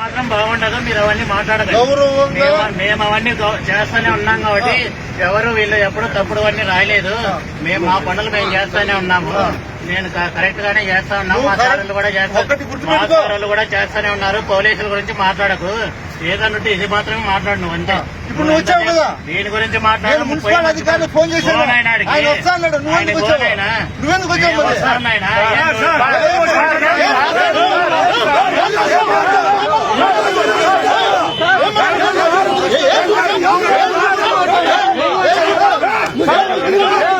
మాత్రం బాగుండదు మీరు అవన్నీ మాట్లాడదు మేము- అవన్నీ చేస్తానే ఉన్నాం కాబట్టి ఎవరు వీళ్ళు ఎప్పుడు తప్పుడు అన్ని రాయలేదు. మేము మా పనులు మేము చేస్తానే ఉన్నాము. నేను కరెక్ట్ గానే చేస్తా ఉన్నాం మా సార్లు కూడా. సార్లు కూడా చేస్తానే ఉన్నారు. పోలీసుల గురించి మాట్లాడకు. ఏదన్నట్టు ఇది మాత్రమే మాట్లాడు నువ్వు అంతే. ఇప్పుడు నువ్వు వచ్చావు కదా? దీని గురించి మాట్లాడు మున్సిపల్ ఫోన్ చేశాను. ఆయన వస్తాడు నువ్వెందుకు వచ్చావు. నువ్వెందుకు వచ్చావు? వస్తాం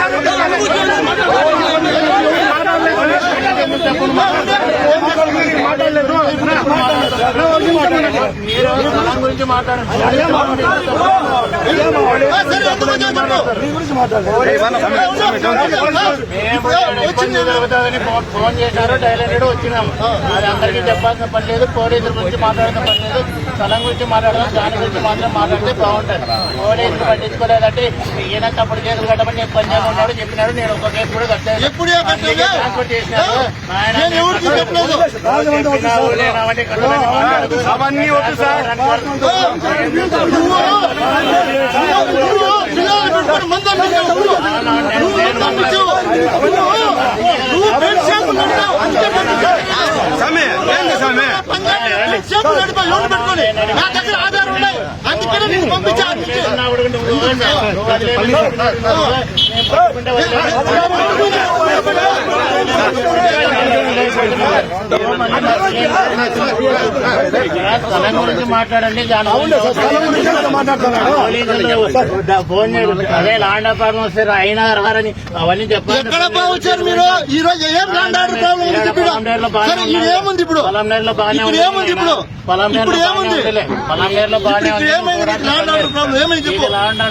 Phone phone చేశారు డైలెంటెడ్ వచ్చినాము. అది అందరికీ చెప్పాల్సిన పని లేదు పోలీసుల గురించి మాట్లాడాల్సిన పని లేదు. స్థలం గురించి మాట్లాడదాం దాని గురించి మాత్రం మాట్లాడితే బాగుంటుంది. పోలీసులు పట్టించుకోలేదంటే ఈయన తప్పుడు కేసులు కట్టమని నేను పని చేయమన్నాడు చెప్పినాడు నేను ఒక కేసు కూడా? అందుకే ట్రాన్స్ఫర్ చేసినారు. ఆయన. అవన్నీ వద్దు సార్. స్వామి ఏంది స్వామి అందుకనే నేను పంపించాను చేస్తున్నావు కూడా నువ్వు నువ్వు వదిలేయమని నేను పట్టుకుంటే స్థలం గురించి మాట్లాడండి. అదే లాండ్ అపార్ట్మెంట్ వస్తారు అయినా రారని అవన్నీ చెప్పాలి ఎక్కడ మీరు ఈ రోజు ఏం ల్యాండ్ ఆర్డర్ ప్రాబ్లం ఏముంది ఇప్పుడు పొలంనేరులో బాగానే. ఏముంది ఇప్పుడు పొలంనేరులో బాగానే ఏముంది. పొలంనేరులో ఉంది. ల్యాండ్ ఆర్డర్ ప్రాబ్లం ఏమైంది ఆర్డర్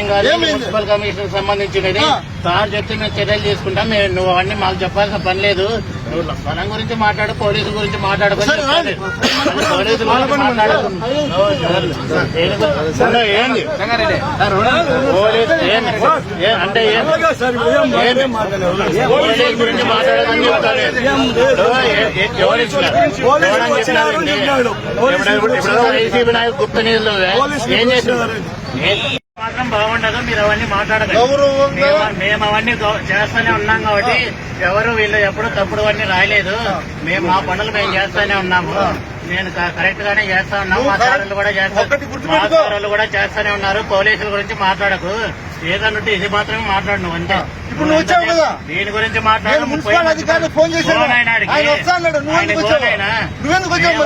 ఏం కాదు? మున్సిపల్ కమిషన్ సంబంధించినది. సార్ చెప్తే మేము చర్యలు తీసుకుంటాం. మేము నువ్వు అవన్నీ మాకు చెప్పాల్సిన పని లేదు. నువ్వు స్థలం గురించి మాట్లాడు పోలీసుల గురించి మాట్లాడుకొని సరే, రండి. పోలీసుల గురించి మాట్లాడు. నువ్వు దేని గురించి- సరే, ఏంది పోలీసు ఏంది? ఏ- అంటే? పోలీసు గురించి మాట్లాడదని ఇప్పుడు వైసీపీ నాయకు గుప్త నిధులు ఏం? చేస్తున్నారు మాత్రం బాగుండదు మీరు అవన్నీ మాట్లాడదు మేము- అవన్నీ చేస్తానే ఉన్నాం కాబట్టి ఎవరు వీళ్ళు ఎప్పుడు తప్పుడు అన్ని రాయలేదు. మేము మా పనులు మేము చేస్తానే ఉన్నాము. నేను కరెక్ట్ గానే చేస్తా ఉన్నాం. మా సార్లు కూడా చేస్తారు కూడా చేస్తానే ఉన్నారు. పోలీసుల గురించి మాట్లాడకు. ఏదన్నట్టు ఇది మాత్రమే మాట్లాడు అంతే. ఇప్పుడు నువ్వు వచ్చావు కదా? దీని గురించి మాట్లాడు మున్సిపల్ అధికారిని ఫోన్ చేశాను. ఫోన్ ఆయన వస్తాడు నువ్వెందుకు వచ్చావు. నువ్వెందుకు వచ్చావు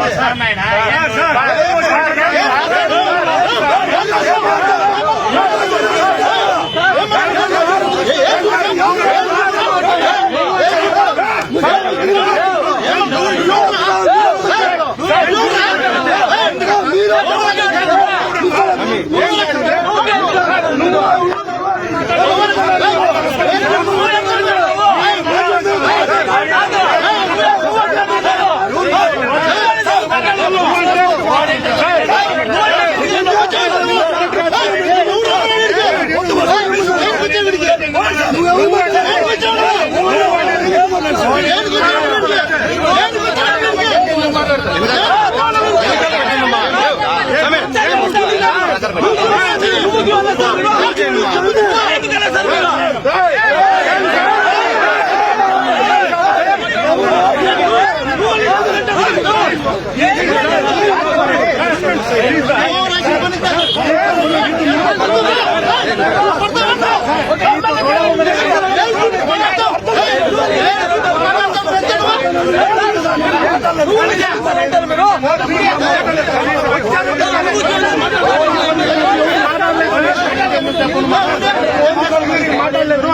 మాట్లాడలేదు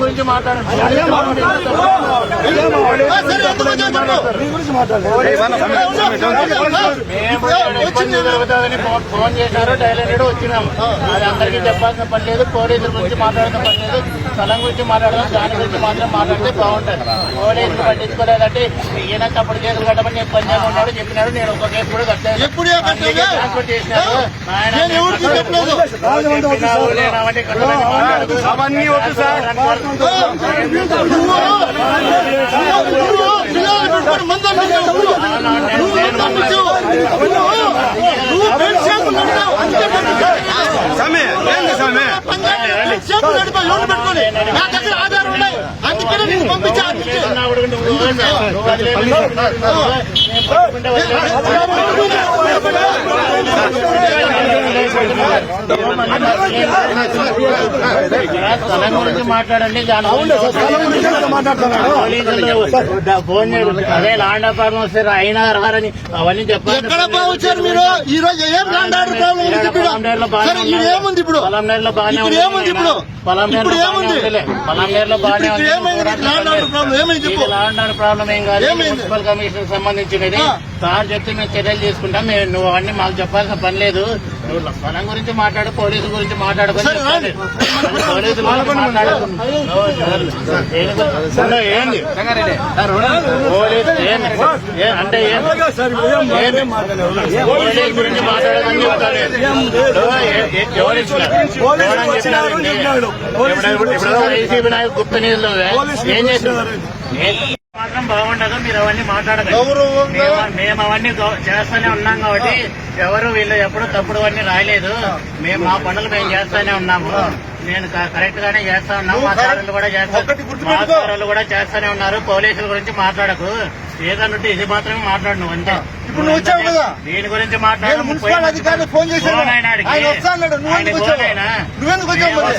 గురించి మాట్లాడండి జరుగుతుందని ఫోన్- ఫోన్ చేశారు డైలెంటెడ్ వచ్చినాము అది అందరికీ చెప్పాల్సిన పని లేదు పోలీసుల గురించి మాట్లాడాల్సిన పని లేదు స్థలం గురించి మాట్లాడదాం దాని గురించి మాత్రం మాట్లాడితే బాగుంటుంది పోలీసులు పట్టించుకోలేదంటే ఈయన తప్పుడు కేసులు కట్టమని నేను పని చేయమన్నాడు చెప్పినాడు నేను ఒక కేసు కూడా? అందుకే ట్రాన్స్ఫర్ చేసినారు ఆయన నేను ఎవరికి చెప్పలేదు. చెప్పినావు, లేనావంటే కట్టమని మాట్లాడకు. అవన్నీ వద్దు సార్. పిల్లలు పెట్టుకొని మందం పెట్టావు. నువ్వు పంపించావు. నువ్వు బెడ్ షాప్ నడిపావు. అంతే పంపించావు. స్వామి ఏంది స్వామి నేను పట్టుకుంటే వదిలేయమని స్థలం గురించి మాట్లాడండి ఫోన్ అదే లాండ్ అపార్ట్మెంట్ వస్తారు అయినా అవన్నీ చెప్పాలి ఎక్కడ మీరు ఈ రోజు ఏం ల్యాండ్ ఆర్డర్ ప్రాబ్లం ఏముంది ఇప్పుడు బాగానే ఉంది పొలంనేరులో ఇప్పుడు బాగానే ఉందిలే పొలంనేరులో బాగానే ఉంది ఏమైంది నీకు ల్యాండ్ ఆర్డర్ ప్రాబ్లం? ఏం కాదు? మున్సిపల్ కమిషన్ సంబంధించినది. సార్ చెప్తే మేము చర్యలు తీసుకుంటాం. మేము నువ్వు అవన్నీ మాకు చెప్పాల్సిన పని లేదు. పొలం గురించి మాట్లాడు పోలీసుల గురించి రండి. పోలీసుల అంటే ఏంది? ఏంది? పోలీసు గురించి మాట్లాడదని ఇప్పుడు నాయకు గుప్త నిధులు ఏం చేస్తున్నారు మాత్రం బాగుండదు మీరు అవన్నీ గౌరవంగా మేము అవన్నీ చేస్తూనే ఉన్నాం కాబట్టి ఎవరు వీళ్ళు ఎప్పుడు తప్పుడు అన్ని రాయలేదు. మేము మా పనులు మేము చేస్తూనే ఉన్నాము. నేను కరెక్ట్ గానే చేస్తా ఉన్నాము మా సార్లు కూడా. సార్లు కూడా చేస్తూనే ఉన్నారు. పోలీసుల గురించి మాట్లాడకు. ఏదన్నట్టు ఇది మాత్రమే మాట్లాడు నువ్వు అంతే. ఇప్పుడు నువ్వు వచ్చావు కదా. దీని గురించి నేను మున్సిపల్ అధికారికి ఫోన్ చేశాను ఆయన అడిగి. ఆయన వస్తా అన్నాడు నువ్వు ఎందుకు వచ్చావు. నువ్వెందుకు వచ్చావు మరి?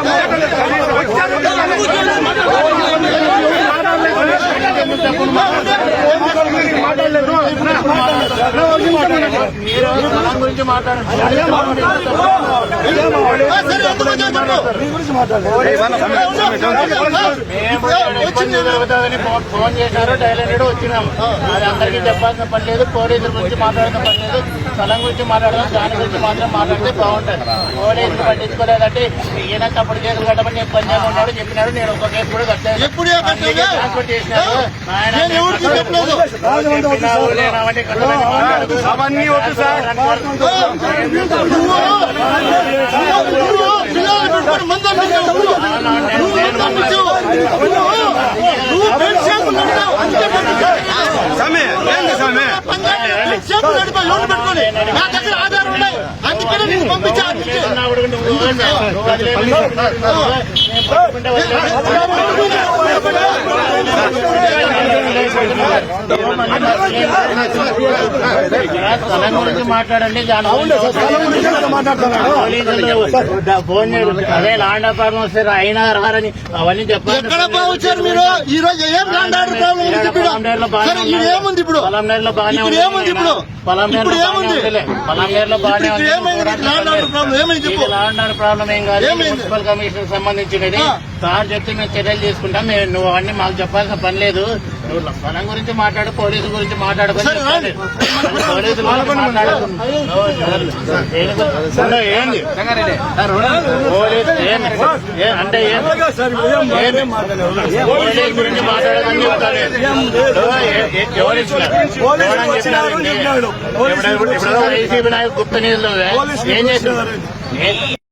గురించి జరుగుతుందని ఫోన్- ఫోన్ చేశారు డైలెంటెడ్ వచ్చినాము. అది అందరికీ చెప్పాల్సిన పని లేదు పోలీసుల గురించి మాట్లాడాల్సిన పని లేదు స్థలం గురించి మాట్లాడదాం దాని గురించి మాత్రం మాట్లాడితే బాగుంటుంది పోలీసులు పట్టించుకోలేదంటే ఈయన తప్పుడు కేసులు కట్టమని నేను పని చేయమన్నాడు చెప్పినాడు నేను ఒక కేసు కూడా ఏంది స్వామి బెడ్ షాప్ నడిపావు. లోన్ పెట్టుకొని. నా దగ్గర ఆధారం ఉన్నాయి. అందుకనే నేను పంపించా స్థలం గురించి మాట్లాడండి ఫోన్ అదే లాండ్ అపార్ట్మెంట్ వస్తారు అయినా రారని అవన్నీ చెప్పాలి మీరు ఈ రోజు ఏం ల్యాండ్ ఆర్డర్ ప్రాబ్లం ఏముంది ఇప్పుడు పొలంనేరులో బాగానే ఉంది. ఏముంది ఇప్పుడు పొలంనేరులో బాగానే. పొలంనేరులో ఉంది. లాండ్ ఆర్డర్ ప్రాబ్లం ఏం కాదు? మున్సిపల్ కమిషన్ సంబంధించినది ఆ. సార్ చెప్తే మేము చర్యలు తీసుకుంటాం. మేము నువ్వు అవన్నీ మాకు చెప్పాల్సిన పని లేదు. నువ్వు పొలం గురించి మాట్లాడు పోలీసు గురించి మాట్లాడుకొని సరే, రాండి. పోలీసుల గురించి మాట్లాడు. ఏంది? ఏంది పోలీసు ఏంది? ఏ- అంటే? పోలీసు గురించి మాట్లాడదని నాయకు గుప్త నిధులు ఏం చేసినారు